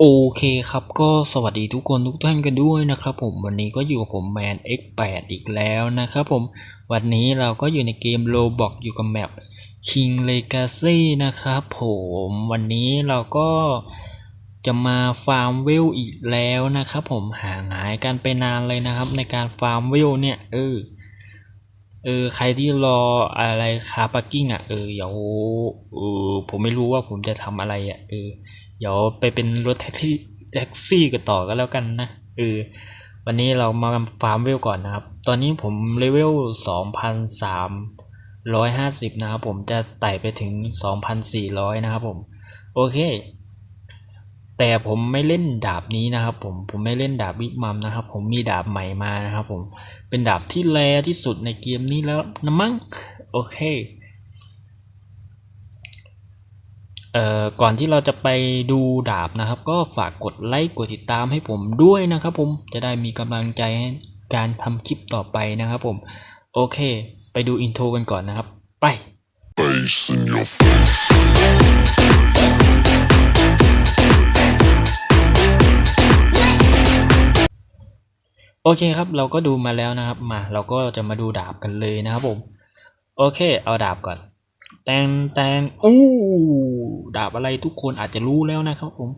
โอเคครับก็สวัสดีทุกคนทุกท่านกันด้วยนะครับผมวันนี้ก็อยู่กับผมแมน X8 อีกแล้วนะครับผมวันนี้เราก็อยู่ในเกม Roblox อยู่กับแมป King Legacy นะครับผมวันนี้เราก็จะมาฟาร์มเวลอีกแล้วนะครับผมห่างหายกันไปนานเลยนะครับ ในการฟาร์มเวลเนี่ยเออเออใครที่รออะไรคาปักกิ้งอะเออเดี๋ยวเออผมไม่รู้ว่าผมจะทำอะไรอะเออ ดี๋ยวไปเป็นรถแท็กซี่แท็กซี่กันต่อก็แล้วกันนะเออวันนี้เรามาฟาร์มเวลก่อนนะครับ ตอนนี้ผมเลเวลสองพันสามร้อยห้าสิบนะครับผมจะไต่ไปถึงสองพันสี่ร้อยนะครับผม โอเค แต่ผมไม่เล่นดาบนี้นะครับผม ผมไม่เล่นดาบวิกมัมนะครับ ผมมีดาบใหม่มานะครับผม เป็นดาบที่แรที่สุดในเกมนี้แล้วนะมั้ง โอเคเอ่อ ก่อนที่เราจะไปดูดาบนะครับ ก็ฝากกดไลค์กดติดตามให้ผมด้วยนะครับผมจะได้มีกำลังใจการทำคลิปต่อไปนะครับผม โอเค ไปดูอินโทรกันก่อนนะครับ ไป Face in your face. โอเคครับ เราก็ดูมาแล้วนะครับ มา เราก็จะมาดูดาบกันเลยนะครับผม โอเค เอาดาบก่อน แตงแตงอู้ดาบอะไรทุกคนอาจจะรู้แล้วนะครับผม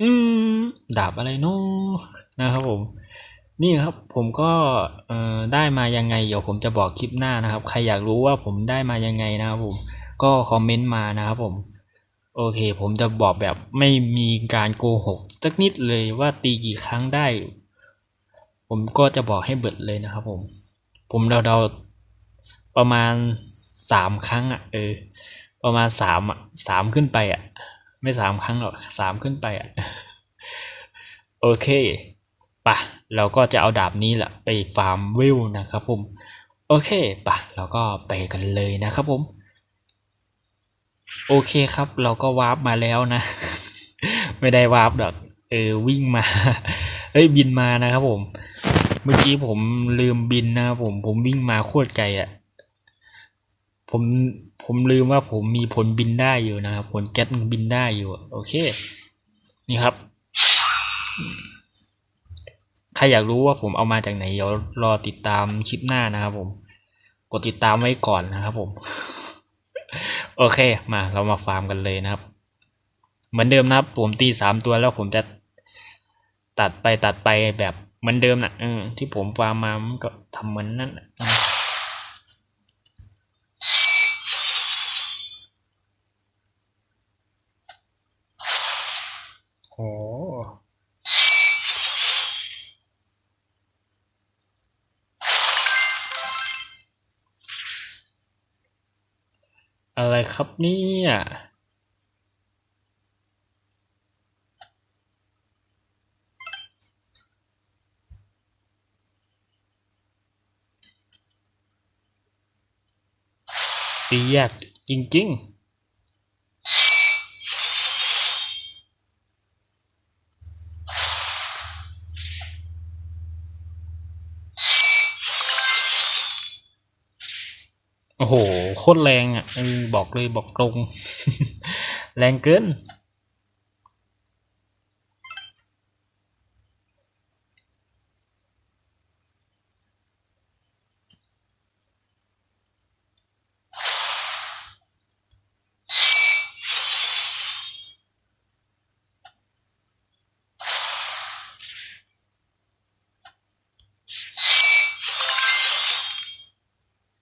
อืม ดาบอะไรเนาะนะครับผม นี่ครับผมก็เอ่อได้มายังไง เดี๋ยวผมจะบอกคลิปหน้านะครับ ใครอยากรู้ว่าผมได้มายังไงนะครับผม ก็คอมเมนต์มานะครับผม โอเค ผมจะบอกแบบไม่มีการโกหกสักนิดเลยว่าตีกี่ครั้งได้ ผมก็จะบอกให้เบิดเลยนะครับผม ผมเดาๆ ประมาณสามครั้งอะ เออ ประมาณสามอะสามขึ้นไปอะ ไม่สามครั้งหรอกสามขึ้นไปอะ โอเคปะเราก็จะเอาดาบนี้แหละไปฟาร์มวิวนะครับผม โอเคปะเราก็ไปกันเลยนะครับผม โอเคครับ เราก็วาร์ปมาแล้วนะ ไม่ได้วาร์ปหรอกเออวิ่งมาเอ้ยบินมานะครับผม เมื่อกี้ผมลืมบินนะครับผมผมวิ่งมาโคตรไกลอะ่ะ ผมผมลืมว่าผมมีผลบินได้อยู่นะครับ ผลแก๊สบินได้อยู่ โอเค นี่ครับ ใครอยากรู้ว่าผมเอามาจากไหน เดี๋ยวรอติดตามคลิปหน้านะครับผม กดติดตามไว้ก่อนนะครับผม โอเค มาเรามาฟาร์มกันเลยนะครับ เหมือนเดิมนะครับ ผมตีสามตัวแล้วผมจะตัดไปตัดไปแบบเหมือนเดิมนะ่ะเออที่ผมฟาร์มมามันก็ทำเหมือนนั่นนะ อะไรครับเนี่ยตียากจริง ๆโอ้โห โคตรแรงอะเออบอกเลยบอกตรง แรงเกิน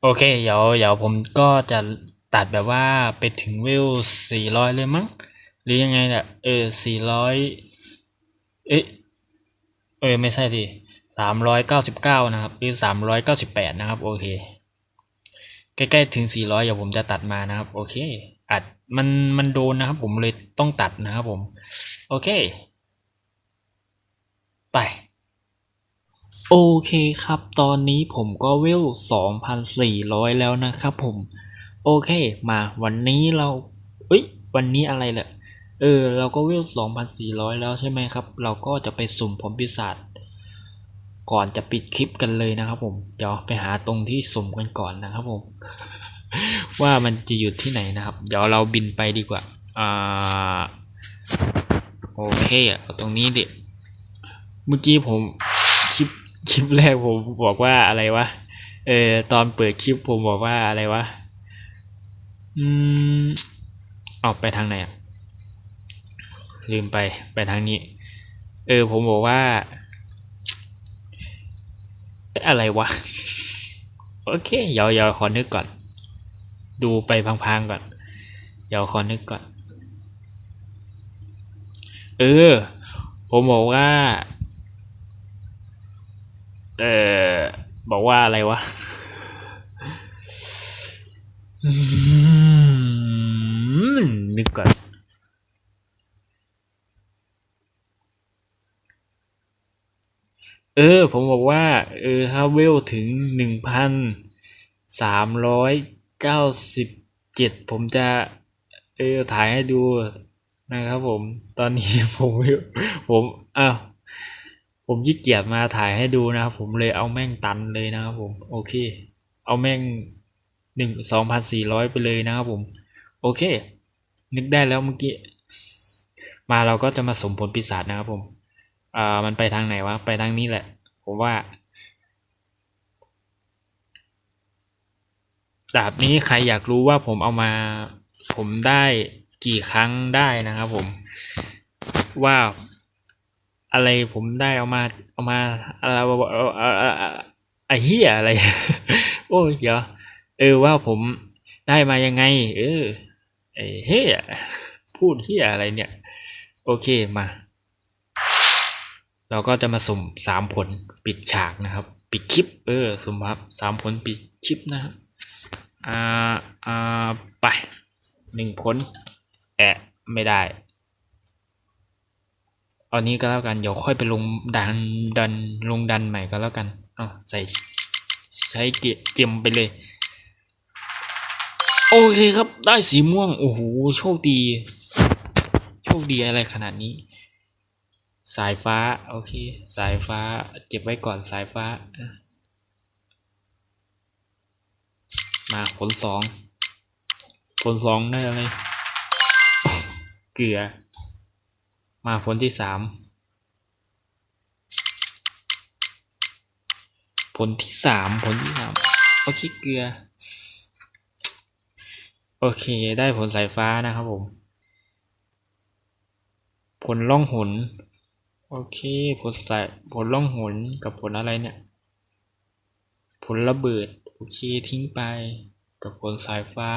โอเค เดี๋ยวเดี๋ยวผมก็จะตัดแบบว่าไปถึงเวสี่ร้อยเลยมั้ง หรือยังไงเนี่ยเออสี่ร้อยเอ๊ะเออไม่ใช่ดิสามร้อยเก้าสิบเก้านะครับ หรือสามร้อยเก้าสิบแปดนะครับ โอเค ใกล้ๆถึงสี่ร้อยเดี๋ยวผมจะตัดมานะครับ โอเคอาจมันมันโดนนะครับ ผมเลยต้องตัดนะครับผม โอเค ไป โอเคครับ ตอนนี้ผมก็เวล 2,400 แล้วนะครับผม โอเค มาวันนี้เราเอ้ย วันนี้อะไรแหละ เออ เราก็เวล 2,400 แล้วใช่ไหมครับ เราก็จะไปสุ่มผลปีศาจก่อนจะปิดคลิปกันเลยนะครับผม เดี๋ยวไปหาตรงที่สุ่มกันก่อนนะครับผม ว่ามันจะอยู่ที่ไหนนะครับ เดี๋ยวเราบินไปดีกว่า อ่าเคอะเอาตรงนี้ดิ เมื่อกี้ผม คลิปแรกผมบอกว่าอะไรวะ เออตอนเปิดคลิปผมบอกว่าอะไรวะ อืม ออกไปทางไหนอะ ลืมไปไปทางนี้ เออ ผมบอกว่า อะอะไรวะ โอเคเดี๋ยวเดี๋ยวขอนึกก่อน ดูไปพังๆก่อนเดี๋ยวขอนึกก่อน เออ ผมบอกว่า เออบอกว่าอะไรวะนึกก่อนเออ ผมบอกว่า เออถ้าเวลถึงหนึ่งพันสามร้อยเก้าสิบเจ็ดผมจะ เออ ถ่ายให้ดูนะครับผม ตอนนี้ผมผมอ้าว ผมขี้เกียจมาถ่ายให้ดูนะครับผมเลยเอาแม่งตันเลยนะครับผมโอเค เอาแม่งหนึ่งสองพันสี่ร้อยไปเลยนะครับผม โอเค นึกได้แล้วเมื่อกี้ มาเราก็จะมาสมผลปีศาจนะครับผมอ่ามันไปทางไหนวะ ไปทางนี้แหละ ผมว่า ดาบนี้ใครอยากรู้ว่าผมเอามา ผมได้กี่ครั้งได้นะครับผม ว่า อะไรผมได้เอามาเอามาอะไรไอ้เหี้ยอะไร โอ้ยเดี๋ยวเออว่าผมได้มายังไง เออไอ้เหี้ยพูดเหี้ยอะไรเนี่ย โอเคมา เราก็จะมาสุ่มสามผลปิดฉากนะครับ ปิดคลิป เออสุ่มครับสามผลปิดคลิปนะครับอ่าอ่าไปหนึ่งผลแอะไม่ได้ เอานี้ก็แล้วกัน เดี๋ยวค่อยไปลงดันดันลงดันใหม่ก็แล้วกันเอใส่ใช้เกียเจมไปเลย โอเคครับได้สีม่วง โอ้โหโชคดี โชคดีอะไรขนาดนี้ สายฟ้า โอเค สายฟ้าเก็บไว้ก่อนสายฟ้า มาผลสองผลสองได้อะไร เกลือ มาผลที่สามผลที่สามผลที่สามโอเคเกลือ โอเคได้ผลสายฟ้านะครับผม ผลล่องหนโอเคผลสายผลล่องหนกับผลอะไรเนี่ย ผลระเบิดโอเคทิ้งไป กับผลสายฟ้า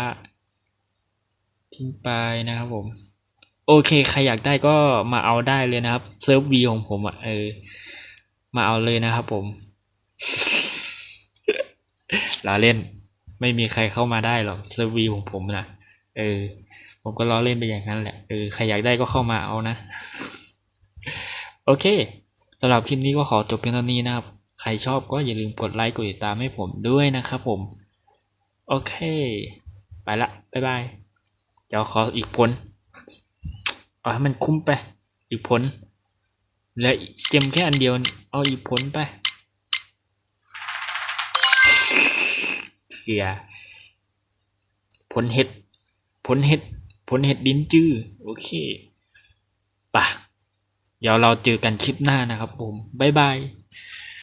ทิ้งไปนะครับผม โอเค ใครอยากได้ก็มาเอาได้เลยนะครับเซิร์ฟวีของผมอะเออ มาเอาเลยนะครับผมล้อเล่น ไม่มีใครเข้ามาได้หรอกเซิร์ฟวีของผมนะเออ ผมก็ล้อเล่นไปอย่างนั้นแหละเออใครอยากได้ก็เข้ามาเอานะ โอเคสำหรับคลิปนี้ก็ขอจบเพียงเท่านี้นะครับ ใครชอบก็อย่าลืมกดไลค์กดติดตามให้ผมด้วยนะครับผม โอเค ไปละ บ๊ายบาย เดี๋ยวขออีกผล เอาให้มันคุ้มไป อีกผล และเจมแค่อันเดียว เอาอีกผลไปเกียผลเห็ด ผลเห็ด ผลเห็ดดินจื้อ โอเคปะเดี๋ยวเราเจอกันคลิปหน้านะครับผม บ๊ายบาย